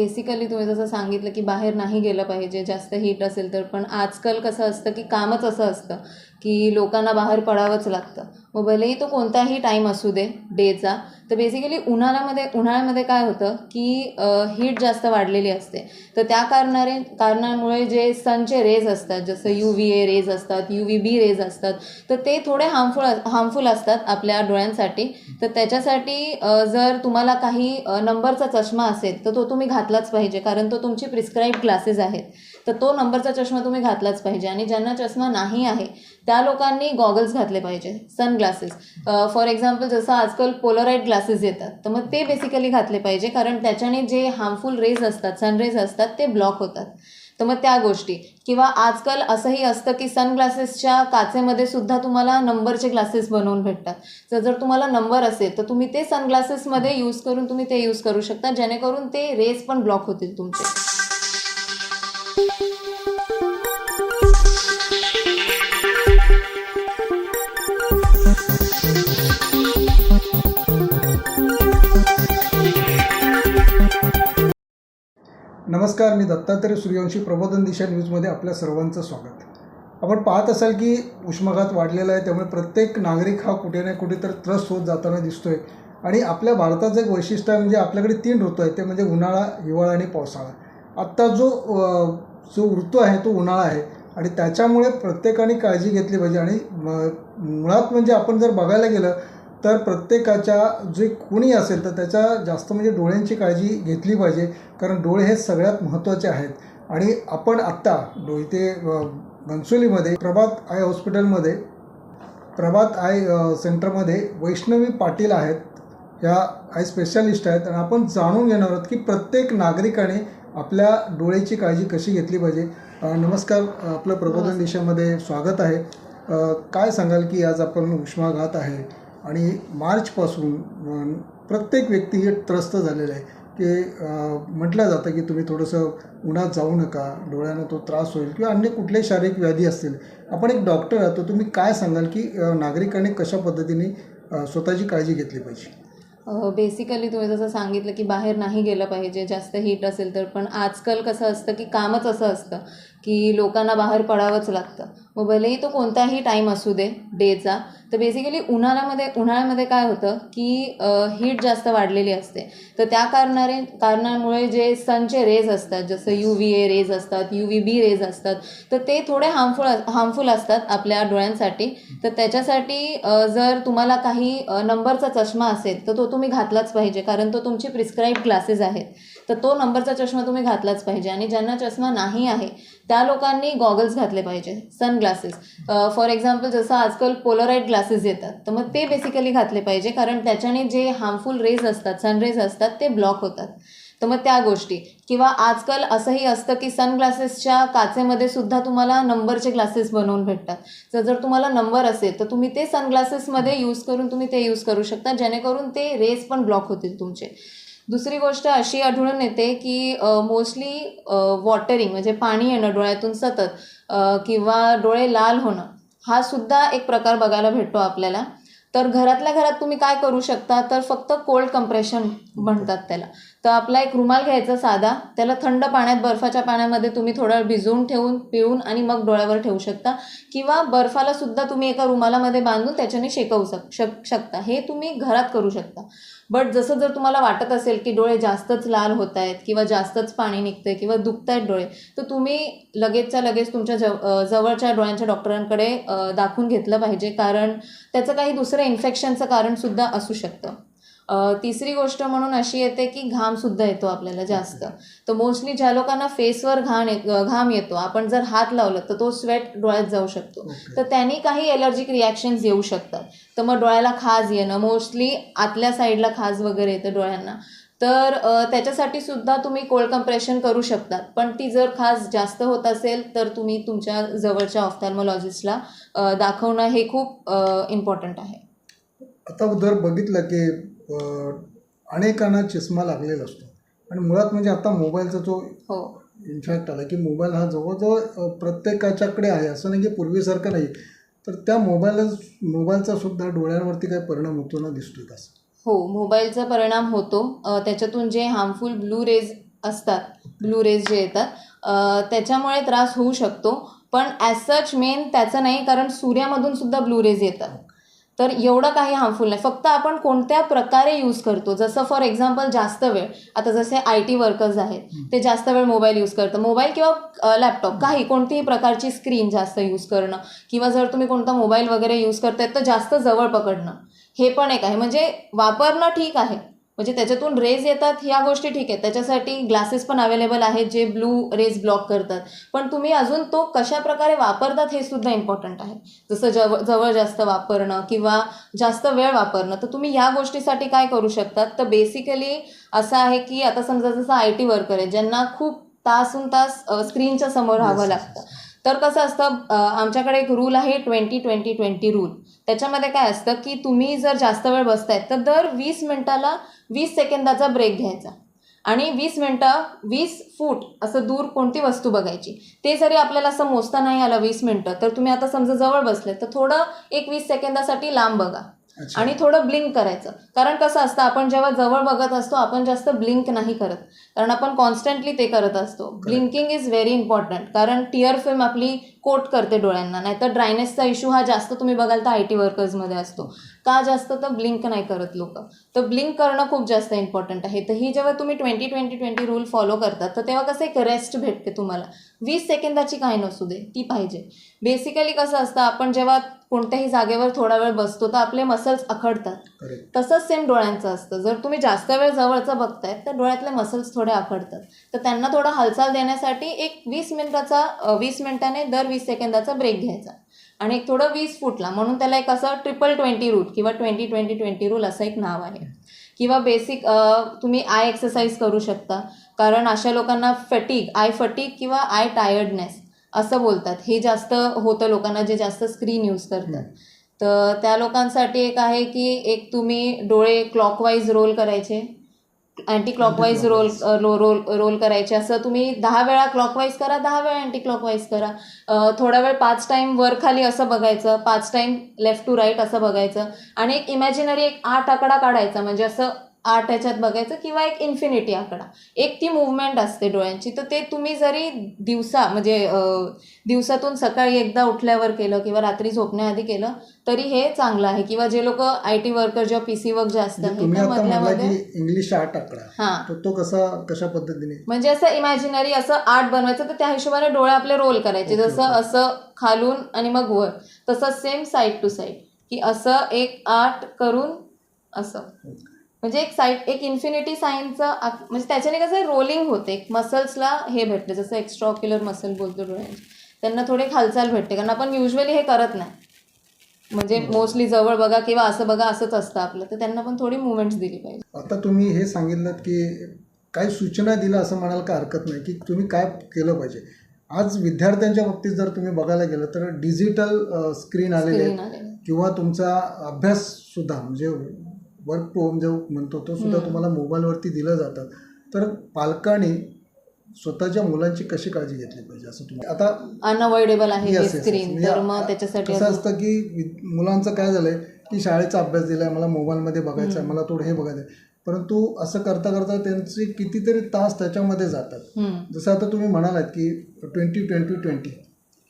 Basically तुम्ही जसं सांगितलं की बाहेर नाही गेलं पाहिजे जास्त हीट असेल तर. पण आजकाल कसं असतं की कामच असं असतं. की लोकांना बाहेर पडावंच लागतं. मग भलेही तो कोणताही टाईम असू दे डेचा तर बेसिकली उन्हाळ्यामध्ये उन्हाळ्यामध्ये काय होतं की हीट जास्त वाढलेली असते. तर त्या कारणाने कारणामुळे जे सनचे रेज असतात जसं यू व्ही ए रेज असतात यू व्ही बी रेज असतात तर ते थोडे हार्मफुल हार्मफुल असतात आपल्या डोळ्यांसाठी. तर त्याच्यासाठी जर तुम्हाला काही नंबरचा चष्मा असेल तर तो तुम्ही घातलाच पाहिजे कारण तो तुमची प्रिस्क्राईब ग्लासेस आहेत. तर तो नंबरचा चष्मा तुम्ही घातलाच पाहिजे. आणि ज्यांना चष्मा नाही आहे त्या लोकांनी गॉगल्स घातले पाहिजे सन ग्लासेस फॉर एक्झाम्पल जसं आजकाल पोलराईड ग्लासेस येतात तर मग ते बेसिकली घातले पाहिजे कारण त्याच्याने जे हार्मफुल रेज असतात सनरेज असतात ते ब्लॉक होतात. तर मग त्या गोष्टी. किंवा आजकाल असंही असतं की सनग्लासेसच्या काचेमध्ये सुद्धा तुम्हाला नंबरचे ग्लासेस बनवून भेटतात. तर जर तुम्हाला नंबर असेल तर तुम्ही ते सनग्लासेसमध्ये यूज करून तुम्ही ते यूज करू शकता जेणेकरून ते रेज पण ब्लॉक होतील तुमचे. नमस्कार मी दत्तात्रय सूर्यवंशी प्रबोधन दिशा न्यूजमध्ये आपल्या सर्वांचं स्वागत. आपण पाहत असाल की उष्माघात वाढलेला आहे त्यामुळे प्रत्येक नागरिक हा कुठे ना कुठे तर त्रस्त होत जाताना दिसतोय. आणि आपल्या भारताचं एक वैशिष्ट्य आहे म्हणजे आपल्याकडे तीन ऋतू आहेत ते म्हणजे उन्हाळा हिवाळा आणि पावसाळा. आत्ता जो जो ऋतू आहे तो उन्हाळा आहे. आणि त्याच्यामुळे प्रत्येकाने काळजी घेतली पाहिजे. आणि म- मुळात म्हणजे आपण जर बघायला गेलं तर प्रत्येकाच्या जे कोणी असेल तर त्याच्या जास्त म्हणजे डोळ्यांची काळजी घेतली पाहिजे. कारण डोळे हे सगळ्यात महत्त्वाचे आहेत. आणि आपण आत्ता डो इथे घनसोलीमध्ये प्रभात आय हॉस्पिटलमध्ये प्रभात आय सेंटरमध्ये वैष्णवी पाटील आहेत. ह्या आय स्पेशालिस्ट आहेत. आणि आपण जाणून घेणार आहोत की प्रत्येक नागरिकाने आपल्या डोळ्याची काळजी कशी घेतली पाहिजे. नमस्कार. आपलं प्रबोधन. देशामध्ये स्वागत आहे. काय सांगाल की आज आपण उष्माघात आहे? आणि मार्चपासून प्रत्येक व्यक्ती हे त्रस्त झालेलं आहे. की म्हटलं जातं की तुम्ही थोडंसं उन्हात जाऊ नका डोळ्यांना तो त्रास होईल किंवा अन्य कुठले शारीरिक व्याधी असतील. आपण एक डॉक्टर आहात तर तुम्ही काय सांगाल की नागरिकांनी कशा पद्धतीने स्वतःची काळजी घेतली पाहिजे? बेसिकली तुम्ही जसं सांगितलं की बाहेर नाही गेलं पाहिजे जास्त हीट असेल तर. पण आजकाल कसं असतं की कामच असं असतं की लोकांना बाहेर पडावंच लागतं. मग भलेही तो कोणताही टाईम असू दे डेचा तर बेसिकली उन्हाळ्यामध्ये उन्हाळ्यामध्ये काय होतं की हीट जास्त वाढलेली असते. तर त्या कारणाने कारणामुळे जे सनचे रेज असतात जसं यू व्ही ए रेज असतात यू व्ही बी रेज असतात तर ते थोडे हार्मफुल हार्मफुल असतात आपल्या डोळ्यांसाठी. तर त्याच्यासाठी जर तुम्हाला काही नंबरचा चष्मा असेल तर तो तुम्ही घातलाच पाहिजे. कारण तो तुमची प्रिस्क्राईब ग्लासेस आहेत. तर तो नंबरचा चष्मा तुम्ही घातलाच पाहिजे. आणि ज्यांना चष्मा नाही आहे त्या लोकांनी गॉगल्स घातले पाहिजे सनग्लासेस फॉर एक्झाम्पल जसं आजकाल पोलराईड ग्लासेस येतात तर मग ते बेसिकली घातले पाहिजे कारण त्याच्याने जे हार्मफुल रेज असतात सनरेज असतात ते ब्लॉक होतात. तर मग त्या गोष्टी. किंवा आजकाल असंही असतं की सनग्लासेसच्या काचेमध्ये सुद्धा तुम्हाला नंबरचे ग्लासेस बनवून भेटतात. तर जर तुम्हाला नंबर असेल तर तुम्ही ते सनग्लासेसमध्ये यूज करून तुम्ही ते यूज करू शकता जेणेकरून ते रेज पण ब्लॉक होतील तुमचे. दुसरी गोष्ट अशी आढळून येते की मोस्टली वॉटरिंग म्हणजे पाणी येणं डोळ्यातून सतत किंवा डोळे लाल होणं हा सुद्धा एक प्रकार बघायला भेटतो आपल्याला. तर घरातल्या घरात तुम्ही काय करू शकता? तर फक्त कोल्ड कंप्रेशन म्हणतात त्याला. तर आपला एक रुमाल घ्यायचा साधा त्याला थंड पाण्यात बर्फाच्या पाण्यामध्ये तुम्ही थोडा वेळ भिजवून ठेवून पिळून आणि मग डोळ्यावर ठेवू शकता. किंवा बर्फाला सुद्धा तुम्ही एका रुमालामध्ये बांधून त्याच्याने शेकवू शक शक शकता. हे तुम्ही घरात करू शकता. बट जसं जर तुम्हाला वाटत असेल की डोळे जास्तच लाल होत आहेत किंवा जास्तच पाणी निघतंय किंवा दुखत आहेत डोळे तर तुम्ही लगेचच्या लगेच तुमच्या जव जवळच्या डोळ्यांच्या डॉक्टरांकडे दाखवून घेतलं पाहिजे. कारण त्याचं काही दुसरं इन्फेक्शनचं कारणसुद्धा असू शकतं. तिसरी गोष्ट म्हणून अशी येते की घामसुद्धा येतो आपल्याला जास्त. तर मोस्टली ज्या लोकांना फेसवर घाण येत घाम येतो आपण जर हात लावलं तर तो स्वेट डोळ्यात जाऊ शकतो. तर त्यांनी काही एलर्जिक रिॲक्शन्स येऊ शकतात. तर मग डोळ्याला खाज येणं मोस्टली आतल्या साईडला खाज वगैरे येतं डोळ्यांना. तर त्याच्यासाठी सुद्धा तुम्ही कोल्ड कंप्रेशन करू शकतात. पण ती जर खास जास्त होत असेल तर तुम्ही तुमच्या जवळच्या ऑफ्थॅल्मॉलॉजिस्टला दाखवणं हे खूप इम्पॉर्टंट आहे. आता जर बघितलं की अनेकांना चष्मा लागलेला असतो. आणि मुळात म्हणजे आता मोबाईलचा जो हो. इन्फॅक्ट आला की मोबाईल हा जवळजवळ प्रत्येकाच्याकडे आहे. असं नाही की पूर्वीसारखं नाही. तर त्या मोबाईल मोबाईलचा सुद्धा डोळ्यांवरती काय परिणाम होतो ना दिसतोय का असं हो मोबाईलचा परिणाम होतो. त्याच्यातून जे हार्मफुल ब्लू रेज असतात ब्लू रेज जे येतात त्याच्यामुळे त्रास होऊ शकतो. पण ॲज सच मेन त्याचं नाही कारण सूर्यामधून सुद्धा ब्लू रेज येतात. तर एवढं काही हार्मफुल नाही. फक्त आपण कोणत्या प्रकारे यूज करतो? जसं फॉर एक्झाम्पल जास्त वेळ आता जसे आय टी वर्कर्स आहेत ते जास्त वेळ मोबाईल यूज करतं मोबाईल किंवा लॅपटॉप काही कोणतीही प्रकारची स्क्रीन जास्त यूज करणं किंवा जर तुम्ही कोणता मोबाईल वगैरे यूज करताय तर जास्त जवळ पकडणं हे पण एक आहे. म्हणजे वापरणं ठीक आहे. म्हणजे त्याच्यातून रेज येतात ह्या गोष्टी ठीक आहेत. त्याच्यासाठी ग्लासेस पण अवेलेबल आहेत जे ब्लू रेज ब्लॉक करतात. पण तुम्ही अजून तो कशा प्रकारे वापरतात हे सुद्धा इम्पॉर्टंट आहे. जसं जवळ जवळ जास्त वापरणं किंवा जास्त वेळ वापरणं तर तुम्ही या गोष्टीसाठी काय करू शकतात? तर बेसिकली असं आहे की आता समजा जसं आय टी वर्कर आहे ज्यांना खूप तासून तास स्क्रीनच्या समोर राहावं लागतं. तर कसं असतं आमच्याकडे एक रूल आहे ट्वेंटी ट्वेंटी ट्वेंटी रूल त्याच्यामध्ये काय असतं की तुम्ही जर जास्त वेळ बसतायत तर दर वीस मिनिटाला वीस सेकंदाचा ब्रेक घ्यायचा. आणि वीस मिनटं वीस फूट असं दूर कोणती वस्तू बघायची? ते जरी आपल्याला असं मोजता नाही आलं वीस मिनटं तर तुम्ही आता समजा जवळ बसले तर थोडं एक वीस सेकंदासाठी लांब बघा. आणि थोडं ब्लिंक करायचं. कारण कसं असतं आपण जेव्हा जवळ बघत असतो आपण जास्त ब्लिंक नाही करत. कारण आपण कॉन्स्टंटली ते करत असतो. ब्लिंकिंग इज व्हेरी इम्पॉर्टंट कारण टिअर फिल्म आपली कोट करते डोळ्यांना नाहीतर ड्रायनेसचा इश्यू हा जास्त तुम्ही बघाल तर आय टी वर्कर्समध्ये असतो. का जास्त? तर ब्लिंक नाही करत लोक. तर ब्लिंक करणं खूप जास्त इम्पॉर्टंट आहे. तर ही जेव्हा तुम्ही twenty twenty twenty rule follow करतात तर तेव्हा कसं एक रेस्ट भेटते तुम्हाला. वीस सेकंदाची काय नसू दे ती पाहिजे. बेसिकली कसं असतं आपण जेव्हा कोणत्याही जागेवर थोडा वेळ बसतो तर आपले मसल्स अखडतात तसंच सेम डोळ्यांचं असतं. जर तुम्ही जास्त वेळ जवळचं बघताय तर डोळ्यातले मसल्स थोडे आखडतात. तर त्यांना थोडं हालचाल देण्यासाठी एक वीस मिनिटाचा वीस मिनिटाने दर वीस सेकंदाचा ब्रेक घ्यायचा. आणि एक थोडं वीस फुटला म्हणून त्याला एक असं ट्रिपल ट्वेंटी रूट किंवा ट्वेंटी ट्वेंटी ट्वेंटी रूल असं एक नाव आहे. किंवा बेसिक तुम्ही आय एक्सरसाइज करू शकता. कारण अशा लोकांना फटीक आय फटीक किंवा आय टायर्डनेस असं बोलतात. हे जास्त होतं लोकांना जे जास्त स्क्रीन यूज करतात. तर त्या लोकांसाठी एक आहे की एक तुम्ही डोळे क्लॉकवाईज रोल करायचे. Anti clockwise roll roll roll करायचे. असं तुम्ही दहा वेळा क्लॉकवाईज करा दहा वेळा अँटी क्लॉकवाईज करा थोडा वेळ पाच टाईम वर खाली असं बघायचं पाच टाईम लेफ्ट टू राईट असं बघायचं. आणि एक इमॅजिनरी एक आठ आकडा काढायचा. म्हणजे असं आठ ह्याच्यात बघायचं किंवा एक इन्फिनिटी आकडा. एक ती मुवमेंट असते डोळ्यांची. तर ते तुम्ही जरी दिवसा म्हणजे दिवसातून सकाळी एकदा उठल्यावर केलं किंवा रात्री झोपण्याआधी केलं तरी हे चांगलं आहे. किंवा जे लोक आय टी वर्कर जेव्हा पी सी वर्क जास्त इंग्लिश आठ आकडा. हां. तो कसा कशा पद्धतीने? म्हणजे असं इमॅजिनरी असं आर्ट बनवायचं तर त्या हिशोबाने डोळे आपले रोल करायचे. जसं. असं खालून आणि मग वर. तसं सेम साईड टू साईड की असं एक आर्ट करून असं. म्हणजे एक साईड एक इन्फिनिटी साईनचं म्हणजे त्याच्याने कसं रोलिंग होते. एक मसल्सला हे भेटते जसं एक्स्ट्रा ऑक्युलर मसल बोलतो डोळ्यांची त्यांना थोडी हालचाल भेटते कारण आपण युजली हे करत नाही. म्हणजे मोस्टली जवळ बघा किंवा असं बघा असंच असतं आपलं. तर त्यांना पण थोडी मुवमेंट्स दिली पाहिजे. आता तुम्ही हे सांगितलं की काही सूचना दिल्या असं म्हणाल का हरकत नाही की तुम्ही काय केलं पाहिजे? आज विद्यार्थ्यांच्या बाबतीत जर तुम्ही बघायला गेलं तर डिजिटल स्क्रीन आलेले किंवा तुमचा अभ्यास सुद्धा म्हणजे वर्क फ्रॉम होम जो म्हणतो तो सुद्धा. तुम्हाला मोबाईलवरती दिलं जातं तर पालकांनी स्वतःच्या मुलांची कशी काळजी घेतली पाहिजे असं तुम्ही आता अनअवॉइडेबल आहे. स्क्रीन म्हणजे तर मग त्याच्यासाठी अजून- असतं की मुलांचं काय झालंय की शाळेचा अभ्यास दिलाय मला मोबाईलमध्ये बघायचा आहे मला थोडं हे बघायचं आहे परंतु असं करता करता त्यांचे कितीतरी तास त्याच्यामध्ये जातात. जसं आता तुम्ही म्हणालात की ट्वेंटी ट्वेंटी ट्वेंटी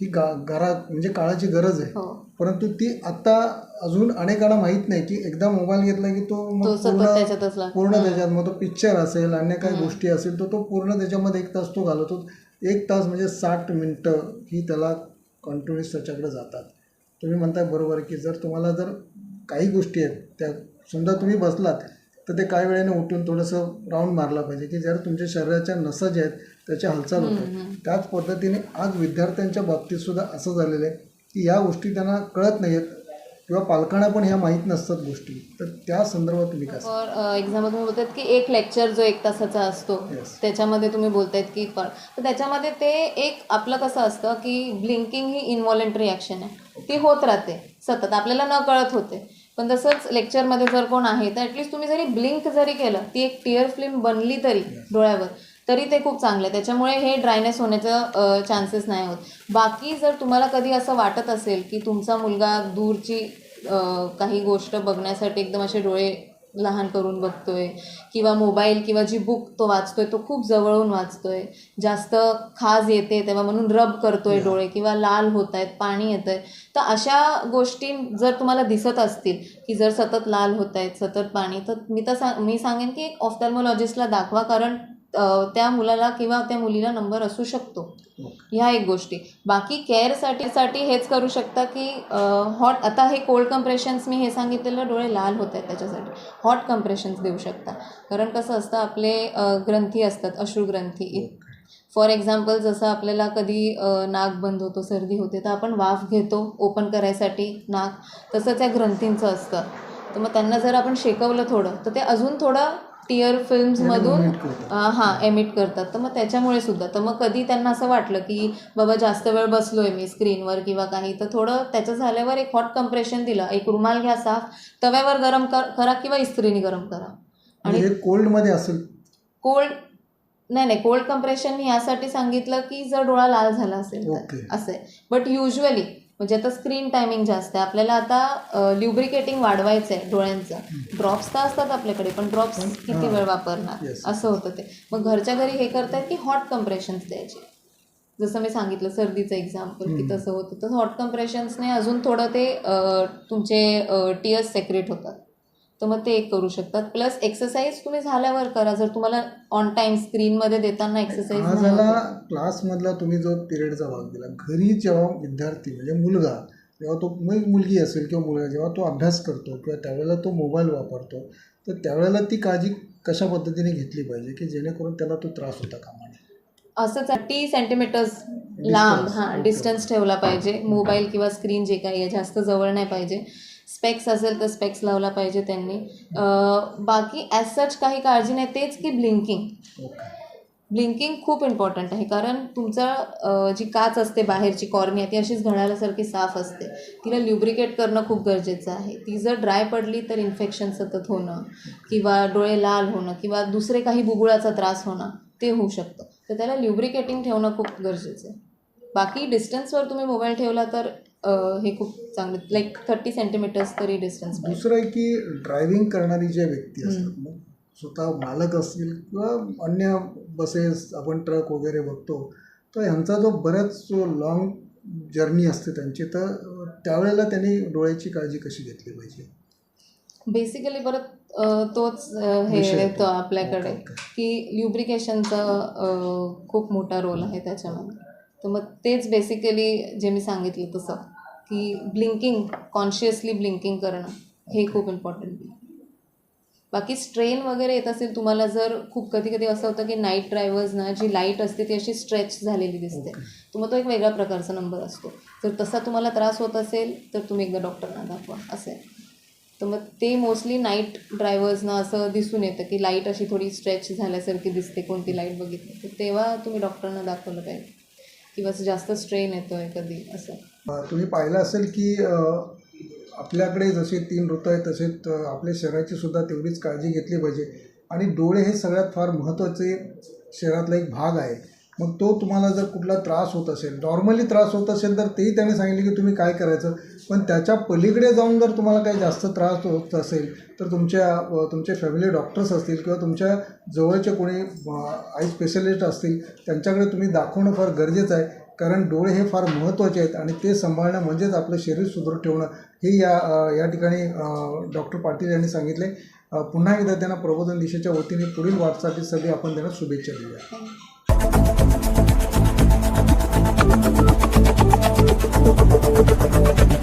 ही गा घरा म्हणजे काळाची गरज आहे. हो. परंतु ती आता अजून अनेकांना माहीत नाही की एकदा मोबाईल घेतला की तो पूर्ण पूर्ण त्याच्यात मग तो पिक्चर असेल अन्य काही गोष्टी असेल तर तो पूर्ण त्याच्यामध्ये एक तास तो घालवतो. एक तास म्हणजे साठ मिनटं ही त्याला कंटिन्युअस त्याच्याकडे जातात. तुम्ही म्हणताय बरोबर की जर तुम्हाला जर काही गोष्टी आहेत त्या समजा तुम्ही बसलात तर ते काही वेळेने उठून थोडंसं राऊंड मारला पाहिजे की जर तुमच्या शरीराच्या नसा ज्या आहेत त्याच्या हालचाल होतात त्याच पद्धतीने आज विद्यार्थ्यांच्या बाबतीत सुद्धा असं झालेलं आहे की या गोष्टी त्यांना कळत नाही आहेत किंवा पालकांना पण ह्या माहीत नसतात गोष्टी. तर त्या संदर्भात तुम्ही काय एक्झाम्पल तुम्ही बोलतात की एक लेक्चर जो एक तासाचा असतो. त्याच्यामध्ये तुम्ही बोलतायत की पण तर त्याच्यामध्ये ते एक आपलं कसं असतं की ब्लिंकिंग ही इनवॉलेंटरी ॲक्शन आहे. ती होत राहते सतत आपल्याला न कळत होते. पण तसंच लेक्चरमध्ये जर कोण आहे तर ॲटलिस्ट तुम्ही जरी ब्लिंक जरी केलं ती एक टिअर फिल्म बनली तरी डोळ्यावर तरी ते खूप चांगलं आहे. त्याच्यामुळे हे ड्रायनेस होण्याचं चान्सेस नाही होत. बाकी जर तुम्हाला कधी असं वाटत असेल की तुमचा मुलगा दूरची काही गोष्ट बघण्यासाठी एकदम असे डोळे लहान करून बघतोय किंवा मोबाईल किंवा जी बुक तो वाचतोय तो खूप जवळून वाचतोय. जास्त खाज येते तेव्हा म्हणून रब करतोय डोळे किंवा लाल होत आहेत पाणी येतं आहे तर अशा गोष्टी जर तुम्हाला दिसत असतील की जर सतत लाल होत आहेत सतत पाणी तर मी तर सांग मी सांगेन की एक ऑफ्थॅल्मॉलॉजिस्टला दाखवा कारण त्या मुलाला किंवा त्या मुलीला नंबर असू शकतो. ह्या एक गोष्टी. बाकी केअरसाठी साठी हेच करू शकता की हॉट आता हे कोल्ड कम्प्रेशन्स मी हे सांगितलेलं डोळे लाल होत आहेत त्याच्यासाठी. हॉट कम्प्रेशन्स देऊ शकता. कारण कसं असतं आपले ग्रंथी असतात अश्रुग्रंथी फॉर एक्झाम्पल जसं आपल्याला कधी नाक बंद होतो सर्दी होते तर आपण वाफ घेतो ओपन करायसाठी नाक. तसंच या ग्रंथींचं असतं. तर मग त्यांना जर आपण शेकवलं थोडं तर ते अजून थोडं टिअर फिल्म्समधून हां एमिट करतात. तर मग त्याच्यामुळे सुद्धा. तर मग कधी त्यांना असं वाटलं की बाबा जास्त वेळ बसलो आहे मी स्क्रीनवर किंवा काही तर थोडं त्याचं झाल्यावर एक हॉट कम्प्रेशन दिलं. एक रुमाल घ्या साफ तव्यावर गरम कर करा किंवा इस्त्रीने गरम करा. आणि म्हणजे कोल्डमध्ये असेल. कोल्ड नाही नाही कोल्ड कम्प्रेशन मी यासाठी सांगितलं की जर डोळा लाल झाला असेल तर. असं आहे. बट युजली म्हणजे आता स्क्रीन टायमिंग जास्त आहे. आपल्याला आता ल्युब्रिकेटिंग वाढवायचं आहे डोळ्यांचं. ड्रॉप्स तर असतात आपल्याकडे पण ड्रॉप्स किती. वेळ वापरणार. असं होतं ते. मग घरच्या घरी हे करतायत की हॉट कम्प्रेशन्स द्यायचे. जसं मी सांगितलं सर्दीचं एक्झाम्पल की. तसं होतं. तर हॉट कम्प्रेशन्सने अजून थोडं ते तुमचे टिअर्स सेक्रेट होतात. तर मग ते एक करू शकतात. प्लस एक्सरसाइज तुम्ही झाल्यावर करा. जर तुम्हाला ऑन टाइम स्क्रीनमध्ये देताना हा एक्सरसाइज झाला क्लासमधला तुम्ही जो पिरियडचा भाग दिला घरी जेव्हा विद्यार्थी म्हणजे मुलगा जेव्हा तो मुलगी असेल किंवा मुलगा जेव्हा तो अभ्यास करतो किंवा त्यावेळेला तो मोबाईल वापरतो तर त्यावेळेला ती काळजी कशा पद्धतीने घेतली पाहिजे की जेणेकरून त्याला तो त्रास होता कामा नये असंच टी सेंटीमीटर्स लांब हां. डिस्टन्स ठेवला पाहिजे. मोबाईल किंवा स्क्रीन जे काही आहे जास्त जवळ नाही पाहिजे. स्पेक्स असेल तर स्पेक्स लावला पाहिजे त्यांनी. बाकी ॲज सच काही काळजी नाही तेच की ब्लिंकिंग ब्लिंकिंग खूप इम्पॉर्टंट आहे कारण तुमचा जी काच असते बाहेरची कॉर्निया ती अशीच घड्याळासारखी साफ असते. तिला ल्युब्रिकेट करणं खूप गरजेचं आहे. ती जर ड्राय पडली तर इन्फेक्शन सतत होणं किंवा डोळे लाल होणं किंवा दुसरे काही बुबुळाचा त्रास होणं ते होऊ शकतं. तर त्याला ल्युब्रिकेटिंग ठेवणं खूप गरजेचं आहे. बाकी डिस्टन्सवर तुम्ही मोबाईल ठेवला तर हे खूप चांगलं लाईक थर्टी सेंटीमीटर्स तरी डिस्टन्स दुसरं आहे की ड्रायव्हिंग करणारी ज्या व्यक्ती असतात मग स्वतः मालक असतील किंवा अन्य बसेस आपण ट्रक वगैरे बघतो तर ह्यांचा जो बऱ्याच जो लॉंग जर्नी असते त्यांची तर त्यावेळेला त्यांनी डोळ्याची काळजी कशी घेतली पाहिजे बेसिकली परत तोच हे येतो. आपल्याकडे. की ल्युब्रिकेशनचा खूप मोठा रोल आहे त्याच्यामध्ये तर मग तेच बेसिकली जे मी सांगितलं तसं की ब्लिंकिंग कॉन्शियसली ब्लिंकिंग करणं हे खूप इम्पॉर्टंट आहे. बाकी स्ट्रेन वगैरे येत असेल तुम्हाला जर खूप कधी कधी असं होतं की नाईट ड्रायव्हर्स ना जी लाइट असते ती अशी स्ट्रेच झालेली दिसते. मग तो एक वेगळ्या प्रकारचा नंबर असतो. जर तसा तुम्हाला त्रास होत असेल तर तुम्ही एकदा डॉक्टरना दाखवा असं आहे. तर मग ते मोस्टली नाईट ड्रायव्हर्सना असं दिसून येतं की लाइट अशी थोडी स्ट्रेच झाल्यासारखी दिसते कोणती लाइट बघितली. तर तेव्हा तुम्ही डॉक्टरना दाखवलं पाहिजे. किंवा असं जास्त स्ट्रेन येतो आहे कधी असं. तुम्ही पाहिलं असेल की आपल्याकडे जसे तीन ऋतू आहेत तसेच आपल्या शरीराची सुद्धा तेवढीच काळजी घेतली पाहिजे. आणि डोळे हे सगळ्यात फार महत्त्वाचे शरीरातला एक भाग आहे. मग तो तुम्हाला जर कुठला त्रास होत असेल नॉर्मली त्रास होत असेल तर तेही त्याने सांगितले की तुम्ही काय करायचं? पण त्याच्या पलीकडे जाऊन जर तुम्हाला काही जास्त त्रास होत असेल तर तुमच्या तुमचे फॅमिली डॉक्टर्स असतील किंवा तुमच्या जवळचे कोणी आय स्पेशलिस्ट असतील त्यांच्याकडे तुम्ही दाखवणं फार गरजेचं आहे. कारण डोळे हे फार महत्त्वाचे आहेत आणि ते सांभाळणं म्हणजेच आपलं शरीर सुदृढ ठेवणं. हे या या ठिकाणी डॉक्टर पाटील यांनी सांगितले पुन्हा एकदा त्यांना प्रबोधन दिशेच्या वतीने पुढील वाटचालीसाठी आपण त्यांना शुभेच्छा देऊया. हो. Thank you.